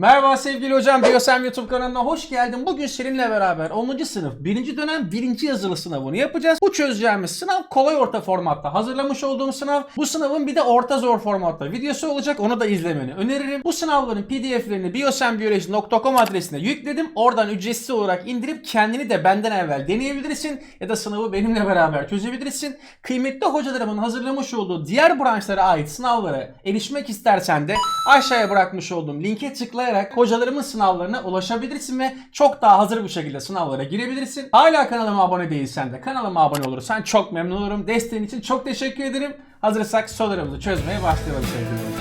Merhaba sevgili hocam, Biyosem YouTube kanalına hoş geldin. Bugün seninle beraber 10. sınıf 1. dönem 1. yazılı sınavını yapacağız. Bu çözeceğimiz sınav kolay orta formatta hazırlamış olduğum sınav. Bu sınavın bir de orta zor formatta videosu olacak. Onu da izlemeni öneririm. Bu sınavların pdf'lerini biosembioloji.com adresine yükledim. Oradan ücretsiz olarak indirip kendini de benden evvel deneyebilirsin. Ya da sınavı benimle beraber çözebilirsin. Kıymetli hocalarımın hazırlamış olduğu diğer branşlara ait sınavlara erişmek istersen de aşağıya bırakmış olduğum linke tıklayarak hocalarımın sınavlarına ulaşabilirsin ve çok daha hazır bir şekilde sınavlara girebilirsin. Hala kanalıma abone değilsen de kanalıma abone olursan çok memnun olurum. Desteğin için çok teşekkür ederim. Hazırsak sorularımızı çözmeye başlayalım sevgili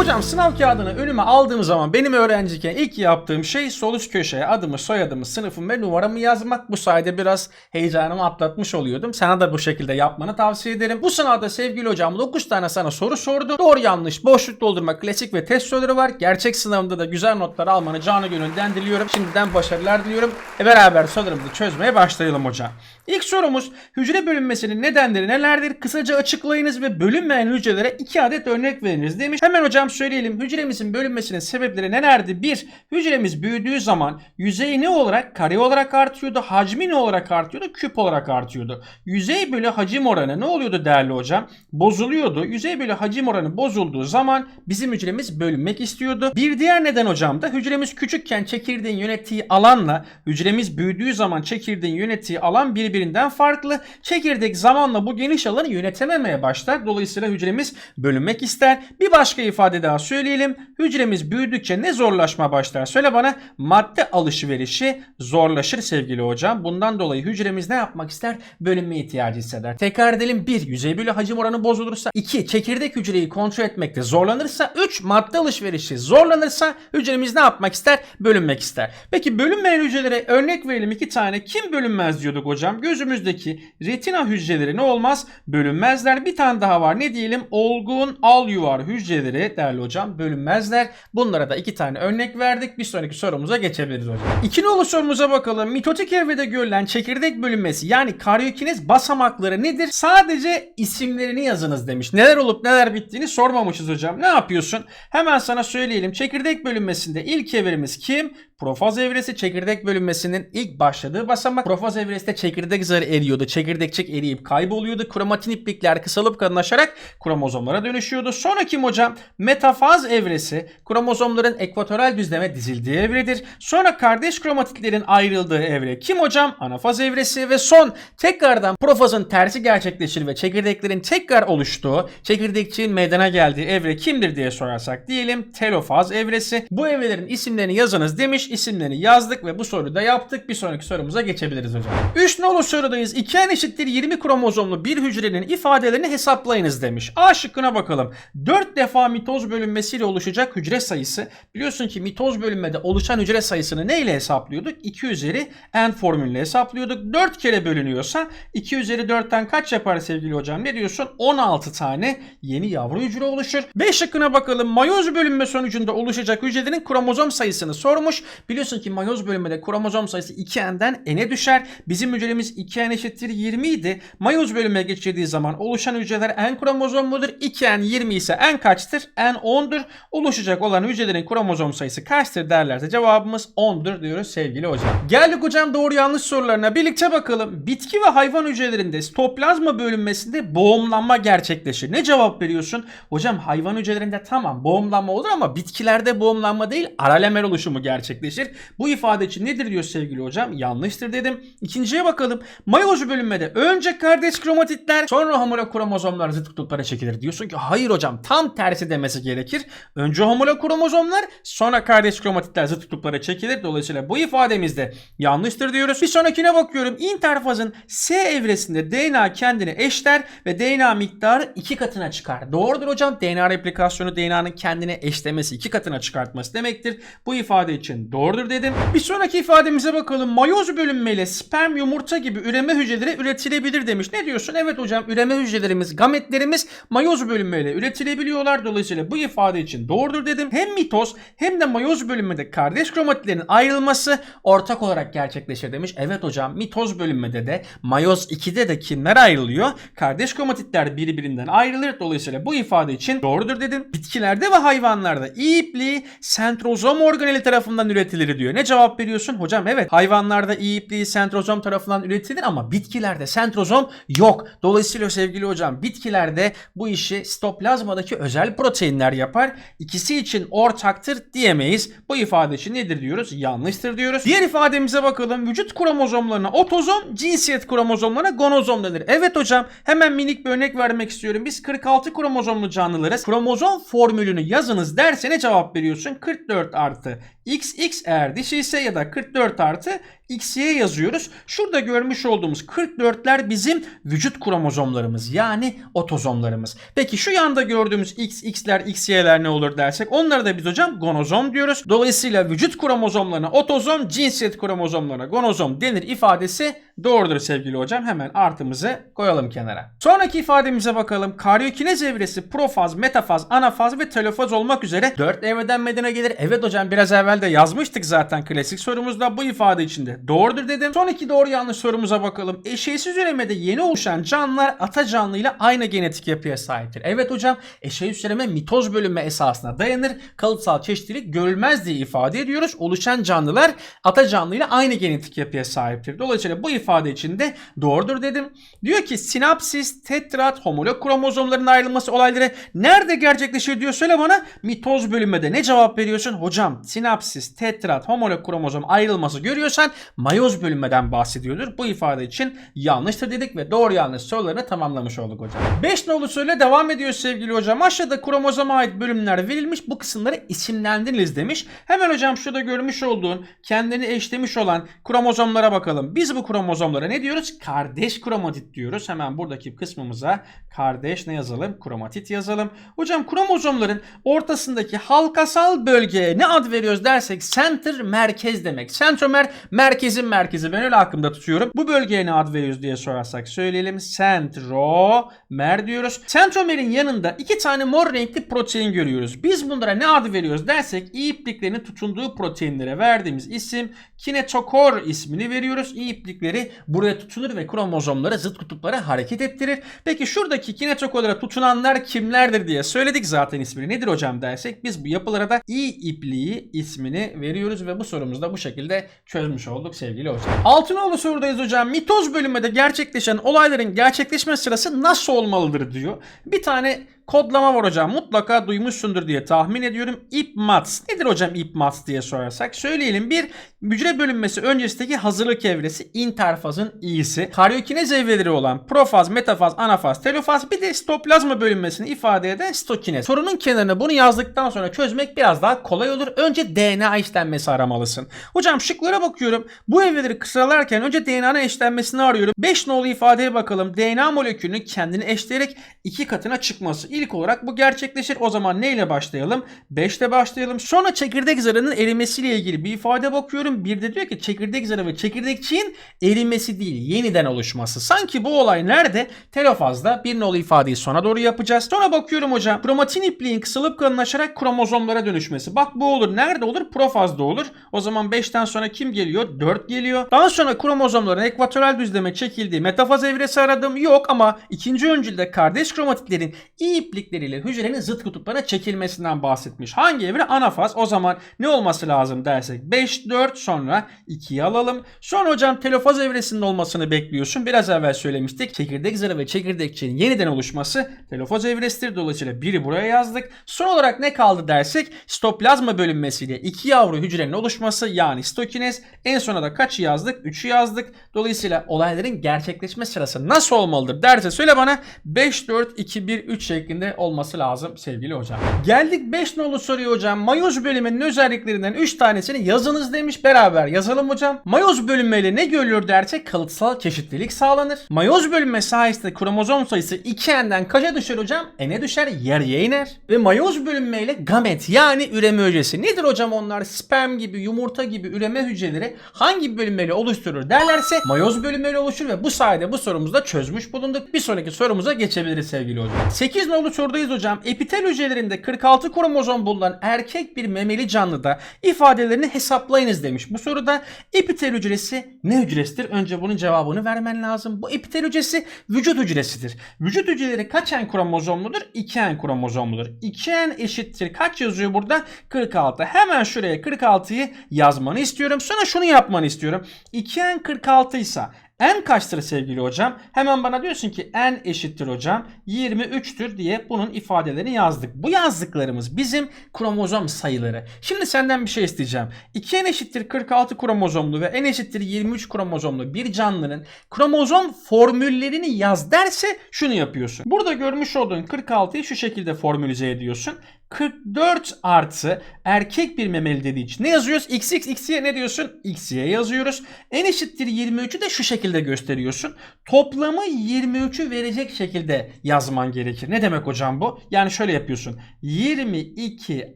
hocam. Sınav kağıdını önüme aldığım zaman benim öğrenciyken ilk yaptığım şey sol üst köşeye adımı, soyadımı, sınıfımı ve numaramı yazmak. Bu sayede biraz heyecanımı atlatmış oluyordum. Sana da bu şekilde yapmanı tavsiye ederim. Bu sınavda sevgili hocam 9 tane sana soru sordu. Doğru yanlış, boşluk doldurma, klasik ve test soruları var. Gerçek sınavında da güzel notlar almanı canı gönülden diliyorum. Şimdiden başarılar diliyorum. E beraber sorularımızı çözmeye başlayalım hocam. İlk sorumuz hücre bölünmesinin nedenleri nelerdir? Kısaca açıklayınız ve bölünmeyen hücrelere iki adet örnek veriniz demiş. Hemen hocam söyleyelim. Hücremizin bölünmesinin sebepleri nelerdi? Bir, hücremiz büyüdüğü zaman yüzeyi ne olarak? Kare olarak artıyordu. Hacmi ne olarak artıyordu? Küp olarak artıyordu. Yüzey bölü hacim oranı ne oluyordu değerli hocam? Bozuluyordu. Yüzey bölü hacim oranı bozulduğu zaman bizim hücremiz bölünmek istiyordu. Bir diğer neden hocam da hücremiz küçükken çekirdeğin yönettiği alanla hücremiz büyüdüğü zaman çekirdeğin yönettiği alan birbirinden farklı. Çekirdek zamanla bu geniş alanı yönetememeye başlar. Dolayısıyla hücremiz bölünmek ister. Bir başka ifade daha söyleyelim. Hücremiz büyüdükçe ne zorlaşma başlar? Söyle bana madde alışverişi zorlaşır sevgili hocam. Bundan dolayı hücremiz ne yapmak ister? Bölünme ihtiyacı hisseder. Tekrar edelim. 1. Yüzey bölü hacim oranı bozulursa. 2. Çekirdek hücreyi kontrol etmekte zorlanırsa. 3. Madde alışverişi zorlanırsa hücremiz ne yapmak ister? Bölünmek ister. Peki bölünmeyen hücrelere örnek verelim iki tane. Kim bölünmez diyorduk hocam? Gözümüzdeki retina hücreleri ne olmaz? Bölünmezler. Bir tane daha var. Ne diyelim? Olgun alüvar hücreleri değerli hocam bölünmezler. Bunlara da iki tane örnek verdik. Bir sonraki sorumuza geçebiliriz hocam. İki nolu sorumuza bakalım. Mitotik evrede görülen çekirdek bölünmesi yani karyokinez basamakları nedir? Sadece isimlerini yazınız demiş. Neler olup neler bittiğini sormamışız hocam. Ne yapıyorsun? Hemen sana söyleyelim. Çekirdek bölünmesinde ilk evremiz kim? Profaz evresi çekirdek bölünmesinin ilk başladığı basamak. Profaz evresinde çekirdek zarı eriyordu. Çekirdekçik eriyip kayboluyordu. Kromatin iplikler kısalıp kalınlaşarak kromozomlara dönüşüyordu. Sonra kim hocam? Metafaz evresi kromozomların ekvatoral düzleme dizildiği evredir. Sonra kardeş kromatitlerin ayrıldığı evre kim hocam? Anafaz evresi ve son tekrardan profazın tersi gerçekleşir ve çekirdeklerin tekrar oluştuğu, çekirdekçiğin meydana geldiği evre kimdir diye sorarsak diyelim telofaz evresi. Bu evrelerin isimlerini yazınız demiş. İsimlerini yazdık ve bu soruyu da yaptık. Bir sonraki sorumuza geçebiliriz hocam. 3 nolu sorudayız. 2 n eşittir 20 kromozomlu bir hücrenin ifadelerini hesaplayınız demiş. A şıkkına bakalım. 4 defa mitoz bölünmesiyle oluşacak hücre sayısı. Biliyorsun ki mitoz bölünmede oluşan hücre sayısını neyle hesaplıyorduk? 2 üzeri n formülüyle hesaplıyorduk. 4 kere bölünüyorsa 2 üzeri 4'ten kaç yapar sevgili hocam? Ne diyorsun? 16 tane yeni yavru hücre oluşur. B şıkkına bakalım. Mayoz bölünme sonucunda oluşacak hücrelerin kromozom sayısını sormuş. Biliyorsun ki mayoz bölünmede kromozom sayısı 2n'den n'e düşer. Bizim hücremiz 2n eşittir 20 idi. Mayoz bölünme geçirdiği zaman oluşan hücreler n kromozom mudur? 2n 20 ise n kaçtır? n 10'dur. Oluşacak olan hücrelerin kromozom sayısı kaçtır derlerse cevabımız 10'dur diyoruz sevgili hocam. Geldik hocam doğru yanlış sorularına birlikte bakalım. Bitki ve hayvan hücrelerinde sitoplazma bölünmesinde boğumlanma gerçekleşir. Ne cevap veriyorsun? Hocam hayvan hücrelerinde tamam boğumlanma olur ama bitkilerde boğumlanma değil aralemer oluşumu gerçekleşir. Bu ifade için nedir diyor sevgili hocam? Yanlıştır dedim. İkinciye bakalım. Mayoz bölünmede önce kardeş kromatitler sonra homolog kromozomlar zıt kutuplara çekilir. Diyorsun ki hayır hocam tam tersi demesi gerekir. Önce homolog kromozomlar sonra kardeş kromatitler zıt kutuplara çekilir. Dolayısıyla bu ifademizde yanlıştır diyoruz. Bir sonrakine bakıyorum. Interfazın S evresinde DNA kendini eşler ve DNA miktarı iki katına çıkar. Doğrudur hocam. DNA replikasyonu DNA'nın kendine eşlemesi iki katına çıkartması demektir. Bu ifade için doğru Doğrudur dedim. Bir sonraki ifademize bakalım. Mayoz bölünmeyle sperm, yumurta gibi üreme hücreleri üretilebilir demiş. Ne diyorsun? Evet hocam üreme hücrelerimiz, gametlerimiz mayoz bölünmeyle üretilebiliyorlar. Dolayısıyla bu ifade için doğrudur dedim. Hem mitoz hem de mayoz bölünmede kardeş kromatitlerin ayrılması ortak olarak gerçekleşir demiş. Evet hocam mitoz bölünmede de mayoz 2'de de kimler ayrılıyor? Kardeş kromatitler birbirinden ayrılır. Dolayısıyla bu ifade için doğrudur dedim. Bitkilerde ve hayvanlarda ipliği sentrozom organeli tarafından üretilir diyor. Ne cevap veriyorsun? Hocam evet hayvanlarda iyi ipliği sentrozom tarafından üretilir ama bitkilerde sentrozom yok. Dolayısıyla sevgili hocam bitkilerde bu işi sitoplazmadaki özel proteinler yapar. İkisi için ortaktır diyemeyiz. Bu ifade için nedir diyoruz? Yanlıştır diyoruz. Diğer ifademize bakalım. Vücut kromozomlarına otozom, cinsiyet kromozomlarına gonozom denir. Evet hocam hemen minik bir örnek vermek istiyorum. Biz 46 kromozomlu canlılarız. Kromozom formülünü yazınız derse ne cevap veriyorsun? 44 artı XX eğer dişi ise ya da 44 artı XY yazıyoruz. Şurada görmüş olduğumuz 44'ler bizim vücut kromozomlarımız yani otozomlarımız. Peki şu yanda gördüğümüz XX'ler XY'ler ne olur dersek onlara da biz hocam gonozom diyoruz. Dolayısıyla vücut kromozomlarına otozom, cinsiyet kromozomlarına gonozom denir ifadesi doğrudur sevgili hocam. Hemen artımızı koyalım kenara. Sonraki ifademize bakalım. Karyokinez evresi profaz, metafaz, anafaz ve telofaz olmak üzere 4 evreden meydana gelir. Evet hocam biraz evvel de yazmıştık zaten klasik sorumuzda bu ifade içinde doğrudur dedim. Son iki doğru yanlış sorumuza bakalım. Eşeğsiz üremede yeni oluşan canlılar ata canlıyla aynı genetik yapıya sahiptir. Evet hocam eşeğsiz üreme mitoz bölünme esasına dayanır. Kalıtsal çeşitlilik görülmez diye ifade ediyoruz. Oluşan canlılar ata canlıyla aynı genetik yapıya sahiptir. Dolayısıyla bu ifade içinde doğrudur dedim. Diyor ki sinapsis, tetrat, homolog kromozomların ayrılması olayları nerede gerçekleşiyor diyor. Söyle bana mitoz bölünmede ne cevap veriyorsun? Hocam sinapsis, tetrat, homolog kromozom ayrılması görüyorsan mayoz bölünmeden bahsediyordur. Bu ifade için yanlıştır dedik ve doğru yanlış sorularını tamamlamış olduk hocam. 5 nolu soruyla devam ediyor sevgili hocam. Aşağıda kromozoma ait bölümler verilmiş. Bu kısımları isimlendiriniz demiş. Hemen hocam şurada görmüş olduğun kendini eşlemiş olan kromozomlara bakalım. Biz bu kromozomlara ne diyoruz? Kardeş kromatit diyoruz. Hemen buradaki kısmımıza kardeş ne yazalım? Kromatit yazalım. Hocam kromozomların ortasındaki halkasal bölgeye ne ad veriyoruz dersek center merkez demek. Sentromer merkezin merkezi. Ben öyle aklımda tutuyorum. Bu bölgeye ne ad veriyoruz diye sorarsak söyleyelim. Centromer diyoruz. Centromerin yanında iki tane mor renkli protein görüyoruz. Biz bunlara ne adı veriyoruz dersek iyi ipliklerinin tutunduğu proteinlere verdiğimiz isim kinetokor ismini veriyoruz. İyi iplikleri buraya tutunur ve kromozomları zıt kutuplara hareket ettirir. Peki şuradaki kinetokorlara tutunanlar kimlerdir diye söyledik zaten ismini. Nedir hocam dersek biz bu yapılara da iyi ipliği ismini veriyoruz ve bu sorumuzu da bu şekilde çözmüş olduk sevgili hocam. Altınoğlu sorudayız hocam. Mitoz bölümünde gerçekleşen olayların gerçekleşme sırası nasıl olmalıdır diyor. Bir tane kodlama var hocam. Mutlaka duymuşsundur diye tahmin ediyorum. IPMATS. Nedir hocam IPMATS diye sorarsak? Söyleyelim. Bir hücre bölünmesi öncesindeki hazırlık evresi interfazın iyisi. Karyokinez evreleri olan profaz, metafaz, anafaz, telofaz bir de stoplazma bölünmesini ifade eden stokinez. Sorunun kenarına bunu yazdıktan sonra çözmek biraz daha kolay olur. Önce DNA işlenmesi aramalısın. Hocam şıklara bakıyorum. Bu evreleri sıralarken önce DNA'nın eşlenmesini arıyorum. 5 nolu ifadeye bakalım. DNA molekülünün kendini eşleyerek iki katına çıkması. İlk olarak bu gerçekleşir. O zaman neyle başlayalım? 5'te başlayalım. Sonra çekirdek zarının erimesiyle ilgili bir ifade bakıyorum. Bir de diyor ki çekirdek zarı ve çekirdekçiğin erimesi değil, yeniden oluşması. Sanki bu olay nerede? Telofazda bir nolu ifadeyi sona doğru yapacağız. Sonra bakıyorum hocam. Kromatin ipliğin kısalıp kalınlaşarak kromozomlara dönüşmesi. Bak bu olur. Nerede olur? Profazda olur. O zaman 5'ten sonra kim geliyor? 4 geliyor. Daha sonra kromozomların ekvatoral düzleme çekildiği metafaz evresi aradım. Yok ama ikinci öncülde kardeş kromatitlerin iyi iplikleriyle hücrenin zıt kutuplara çekilmesinden bahsetmiş. Hangi evre? Anafaz. O zaman ne olması lazım dersek 5, 4 sonra 2'yi alalım. Sonra hocam telofaz evresinin olmasını bekliyorsun. Biraz evvel söylemiştik. Çekirdek zarı ve çekirdekçiğin yeniden oluşması telofaz evresidir. Dolayısıyla biri buraya yazdık. Son olarak ne kaldı dersek stoplazma bölünmesiyle iki yavru hücrenin oluşması yani stokinez. En sona da kaçı yazdık? 3'ü yazdık. Dolayısıyla olayların gerçekleşme sırası nasıl olmalıdır derse söyle bana 5, 4, 2, 1, 3 şeklinde şeklinde olması lazım sevgili hocam. Geldik 5 nolu soruya hocam. Mayoz bölümünün özelliklerinden 3 tanesini yazınız demiş. Beraber yazalım hocam. Mayoz bölünmeyle ne görülür dersek kalıtsal çeşitlilik sağlanır. Mayoz bölünme sayesinde kromozom sayısı 2n'den kaça düşer hocam? N'e düşer yarıya iner. Ve mayoz bölünmeyle gamet yani üreme hücresi. Nedir hocam onlar? Sperm gibi, yumurta gibi üreme hücreleri hangi bölünmeyle oluşturur derlerse mayoz bölünmeyle oluşur ve bu sayede bu sorumuzu da çözmüş bulunduk. Bir sonraki sorumuza geçebiliriz sevgili hocam. 8 nolu sorudayız hocam. Epitel hücrelerinde 46 kromozom bulunan erkek bir memeli canlıda ifadelerini hesaplayınız demiş. Bu soruda epitel hücresi ne hücresidir? Önce bunun cevabını vermen lazım. Bu epitel hücresi vücut hücresidir. Vücut hücreleri kaç en kromozomludur? 2 en kromozomludur. 2 en eşittir. Kaç yazıyor burada? 46. Hemen şuraya 46'yı yazmanı istiyorum. Sonra şunu yapmanı istiyorum. 2 en 46 ise n kaçtır sevgili hocam? Hemen bana diyorsun ki n eşittir hocam 23'tür diye bunun ifadelerini yazdık. Bu yazdıklarımız bizim kromozom sayıları. Şimdi senden bir şey isteyeceğim. 2n eşittir 46 kromozomlu ve n eşittir 23 kromozomlu bir canlının kromozom formüllerini yaz derse şunu yapıyorsun. Burada görmüş olduğun 46'yı şu şekilde formülize ediyorsun. 44 artı erkek bir memeli dediği için ne yazıyoruz? XX, XY ne diyorsun? XY yazıyoruz. En eşittir 23'ü de şu şekilde gösteriyorsun. Toplamı 23'ü verecek şekilde yazman gerekir. Ne demek hocam bu? Yani şöyle yapıyorsun. 22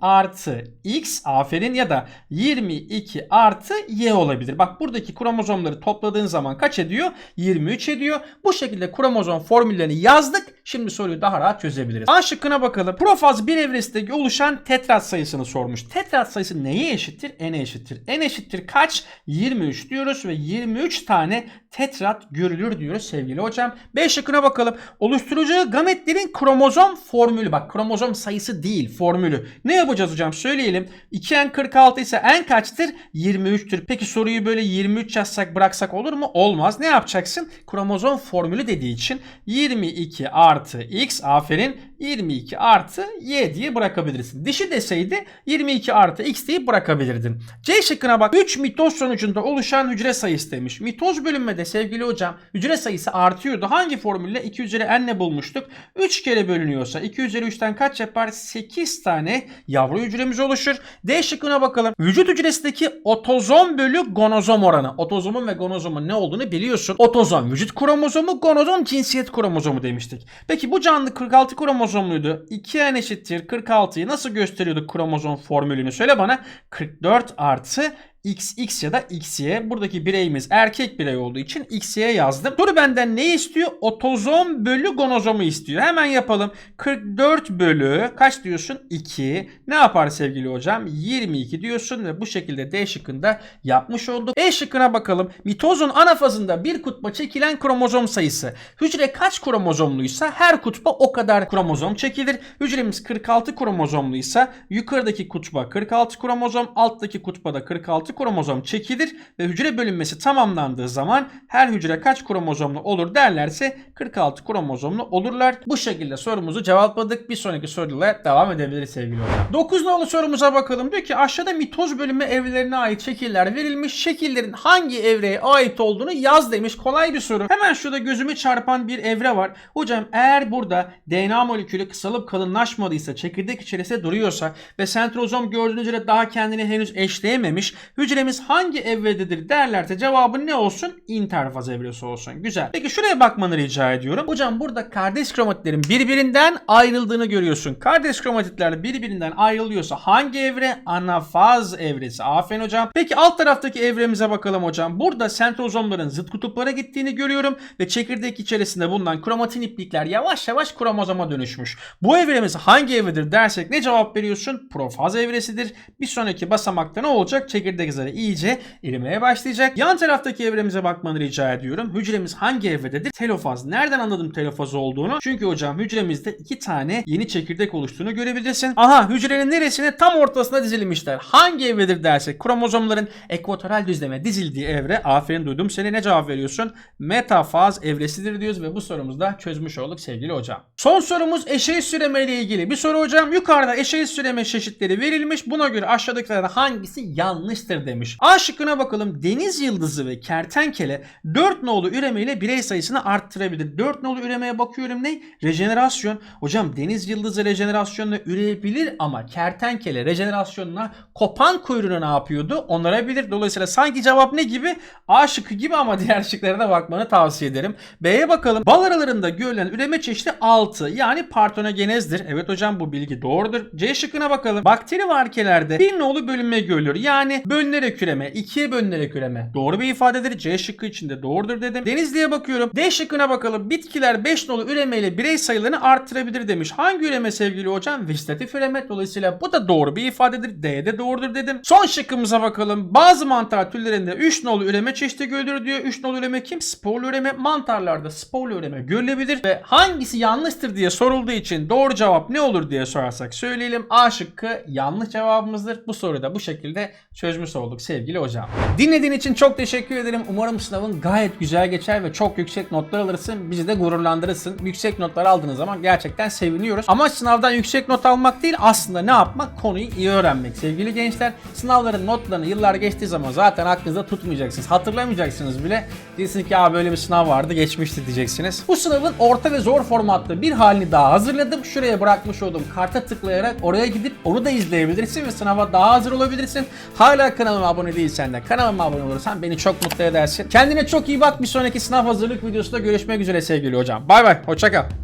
artı X aferin ya da 22 artı Y olabilir. Bak buradaki kromozomları topladığın zaman kaç ediyor? 23 ediyor. Bu şekilde kromozom formüllerini yazdık. Şimdi soruyu daha rahat çözebiliriz. A şıkkına bakalım. Profaz bir evresindeki oluşan tetrat sayısını sormuş. Tetrat sayısı neye eşittir? N'e eşittir. N eşittir kaç? 23 diyoruz ve 23 tane tetrat görülür diyoruz sevgili hocam. B şıkkına bakalım. Oluşturacağı gametlerin kromozom formülü. Bak kromozom sayısı değil formülü. Ne yapacağız hocam? Söyleyelim. 2N46 ise N kaçtır? 23'tür. Peki soruyu böyle 23 yazsak bıraksak olur mu? Olmaz. Ne yapacaksın? Kromozom formülü dediği için 22 artı X aferin 22 artı Y diye bırakabilirsin. Dişi deseydi 22 artı X diye bırakabilirdin. C şıkkına bak. 3 mitoz sonucunda oluşan hücre sayısı demiş. Mitoz bölünmede sevgili hocam hücre sayısı artıyordu. Hangi formülle? 2 üzeri n'le bulmuştuk. 3 kere bölünüyorsa 2 üzeri 3'ten kaç yapar? 8 tane yavru hücremiz oluşur. D şıkkına bakalım. Vücut hücresindeki otozom bölü gonozom oranı. Otozomun ve gonozomun ne olduğunu biliyorsun. Otozom vücut kromozomu, gonozom cinsiyet kromozomu demiştik. Peki bu canlı 46 kromozomluydu. 2n eşittir 46'yı nasıl gösteriyorduk kromozom formülünü söyle bana. 44 artı XX ya da XY. Buradaki bireyimiz erkek birey olduğu için XY yazdım. Soru benden ne istiyor? Otozom bölü gonozomu istiyor. Hemen yapalım. 44 bölü kaç diyorsun? 2. Ne yapar sevgili hocam? 22 diyorsun ve bu şekilde D şıkkında yapmış olduk. E şıkkına bakalım. Mitozun ana fazında bir kutba çekilen kromozom sayısı. Hücre kaç kromozomluysa her kutba o kadar kromozom çekilir. Hücremiz 46 kromozomluysa yukarıdaki kutba 46 kromozom, alttaki kutba da 46 kromozom çekilir ve hücre bölünmesi tamamlandığı zaman her hücre kaç kromozomlu olur derlerse 46 kromozomlu olurlar. Bu şekilde sorumuzu cevapladık. Bir sonraki soruyla devam edebiliriz sevgili hocam. 9 nolu sorumuza bakalım. Diyor ki aşağıda mitoz bölünme evrelerine ait şekiller verilmiş. Şekillerin hangi evreye ait olduğunu yaz demiş. Kolay bir soru. Hemen şurada gözümü çarpan bir evre var. Hocam eğer burada DNA molekülü kısalıp kalınlaşmadıysa, çekirdek içerisinde duruyorsa ve sentrozom gördüğünüz üzere daha kendini henüz eşleyememiş. Hücremiz hangi evrededir derlerse cevabı ne olsun? İnterfaz evresi olsun. Güzel. Peki şuraya bakmanı rica ediyorum. Hocam burada kardeş kromatitlerin birbirinden ayrıldığını görüyorsun. Kardeş kromatitler birbirinden ayrılıyorsa hangi evre? Anafaz evresi. Aferin hocam. Peki alt taraftaki evremize bakalım hocam. Burada sentrozomların zıt kutuplara gittiğini görüyorum ve çekirdek içerisinde bulunan kromatin iplikler yavaş yavaş kromozoma dönüşmüş. Bu evremiz hangi evredir dersek ne cevap veriyorsun? Profaz evresidir. Bir sonraki basamakta ne olacak? Çekirdek zarı iyice erimeye başlayacak. Yan taraftaki evremize bakmanı rica ediyorum. Hücremiz hangi evrededir? Telofaz. Nereden anladım telofaz olduğunu? Çünkü hocam hücremizde iki tane yeni çekirdek oluştuğunu görebilirsin. Aha hücrenin neresine? Tam ortasına dizilmişler. Hangi evredir dersek kromozomların ekvatoral düzleme dizildiği evre. Aferin duydum seni. Ne cevap veriyorsun? Metafaz evresidir diyoruz ve bu sorumuzu da çözmüş olduk sevgili hocam. Son sorumuz eşeğit süreme ile ilgili bir soru hocam. Yukarıda eşeğit süreme çeşitleri verilmiş. Buna göre aşağıdakilerden hangisi yanlıştır demiş. A şıkkına bakalım. Deniz yıldızı ve kertenkele 4 nolu üremeyle birey sayısını arttırabilir. 4 nolu üremeye bakıyorum ne? Rejenerasyon. Hocam deniz yıldızı rejenerasyonla üreyebilir ama kertenkele rejenerasyonla kopan kuyruğunu ne yapıyordu? Onarabilir. Dolayısıyla sanki cevap ne gibi? A şıkkı gibi ama diğer şıklara da bakmanı tavsiye ederim. B'ye bakalım. Bal aralarında görülen üreme çeşidi 6. Yani partonogenezdir. Evet hocam bu bilgi doğrudur. C şıkkına bakalım. Bakteri ve arkelerde bir nolu bölünme görülür. Yani bölünerek üreme, ikiye bölünerek üreme. Doğru bir ifadedir. C şıkkı içinde doğrudur dedim. Denizli'ye bakıyorum. D şıkkına bakalım. Bitkiler 5 nolu üremeyle birey sayılarını arttırabilir demiş. Hangi üreme sevgili hocam? Vegetatif üreme. Dolayısıyla bu da doğru bir ifadedir. D de doğrudur dedim. Son şıkkımıza bakalım. Bazı mantar türlerinde 3 nolu üreme çeşidi görülür diyor. 3 nolu üreme kim? Sporlu üreme. Mantarlarda sporlu üreme görülebilir. Ve hangisi yanlıştır diye sorulduğu için doğru cevap ne olur diye sorarsak söyleyelim. A şıkkı yanlış cevabımızdır. Bu soruyu da bu şekilde çözmüş olduk sevgili hocam. Dinlediğin için çok teşekkür ederim. Umarım sınavın gayet güzel geçer ve çok yüksek notlar alırsın. Bizi de gururlandırırsın. Yüksek notlar aldığınız zaman gerçekten seviniyoruz. Ama sınavdan yüksek not almak değil aslında ne yapmak? Konuyu iyi öğrenmek. Sevgili gençler sınavların notlarını yıllar geçtiği zaman zaten aklınızda tutmayacaksınız. Hatırlamayacaksınız bile. Diyeceksiniz ki böyle bir sınav vardı geçmişti diyeceksiniz. Bu sınavın orta ve zor formatta bir halini daha hazırladım. Şuraya bırakmış olduğum karta tıklayarak oraya gidip onu da izleyebilirsin ve sınava daha hazır olabilirsin. Hala kanalıma abone değilsen de kanalıma abone olursan beni çok mutlu edersin. Kendine çok iyi bak. Bir sonraki sınav hazırlık videosunda görüşmek üzere sevgili hocam. Bay bay. Hoşça kal.